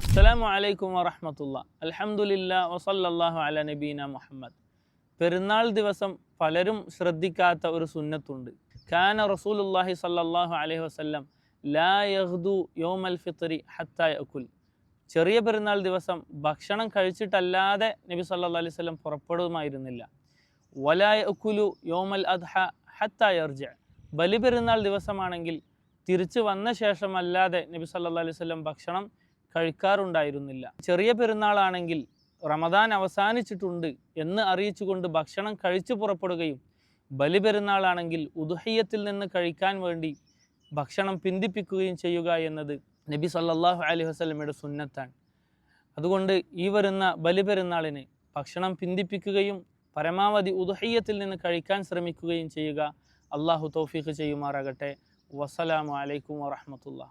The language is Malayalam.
അസ്സലാമു അലൈക്കും വറഹമത്തുള്ള. അലഹമുല്ല വസല്ലല്ലാഹു അല നബീന മുഹമ്മദ്. പെരുന്നാൾ ദിവസം പലരും ശ്രദ്ധിക്കാത്ത ഒരു സുന്നത്തുണ്ട്. കാന റസൂലുല്ലാഹി സല്ലല്ലാഹു അലൈഹി വസല്ലം ലാ യഹ്ദു യോമൽ ഫിത്രി ഹത്തായ അക്കുൽ ചെറിയ പെരുന്നാൾ ദിവസം ഭക്ഷണം കഴിച്ചിട്ടല്ലാതെ നബി സല്ലല്ലാഹു അലൈഹി വസല്ലം പുറപ്പെടുമായിരുന്നില്ല. വലാ യക്കുലു യോമൽ അദ്ഹ ഹത്താ യർജ ബലി പെരുന്നാൾ ദിവസമാണെങ്കിൽ തിരിച്ചു വന്ന ശേഷമല്ലാതെ നബി സല്ലല്ലാഹു അലൈഹി വസല്ലം ഭക്ഷണം കഴിക്കാറുണ്ടായിരുന്നില്ല. ചെറിയ പെരുന്നാളാണെങ്കിൽ റമദാൻ അവസാനിച്ചിട്ടുണ്ട് എന്ന് അറിയിച്ചുകൊണ്ട് ഭക്ഷണം കഴിച്ചു പുറപ്പെടുകയും ബലി പെരുന്നാളാണെങ്കിൽ ഉദുഹയ്യത്തിൽ നിന്ന് കഴിക്കാൻ വേണ്ടി ഭക്ഷണം പിന്തിപ്പിക്കുകയും ചെയ്യുക എന്നത് നബി സല്ലാഹു അലൈഹി വസല്ലമയുടെ സുന്നത്താണ്. അതുകൊണ്ട് ഈ വരുന്ന ബലി പെരുന്നാളിന് ഭക്ഷണം പിന്തിപ്പിക്കുകയും പരമാവധി ഉദുഹയ്യത്തിൽ നിന്ന് കഴിക്കാൻ ശ്രമിക്കുകയും ചെയ്യുക. അള്ളാഹു തൗഫീഖ് ചെയ്യുമാറാകട്ടെ. വസ്സലാമു അലൈക്കും വറഹമത്തുള്ള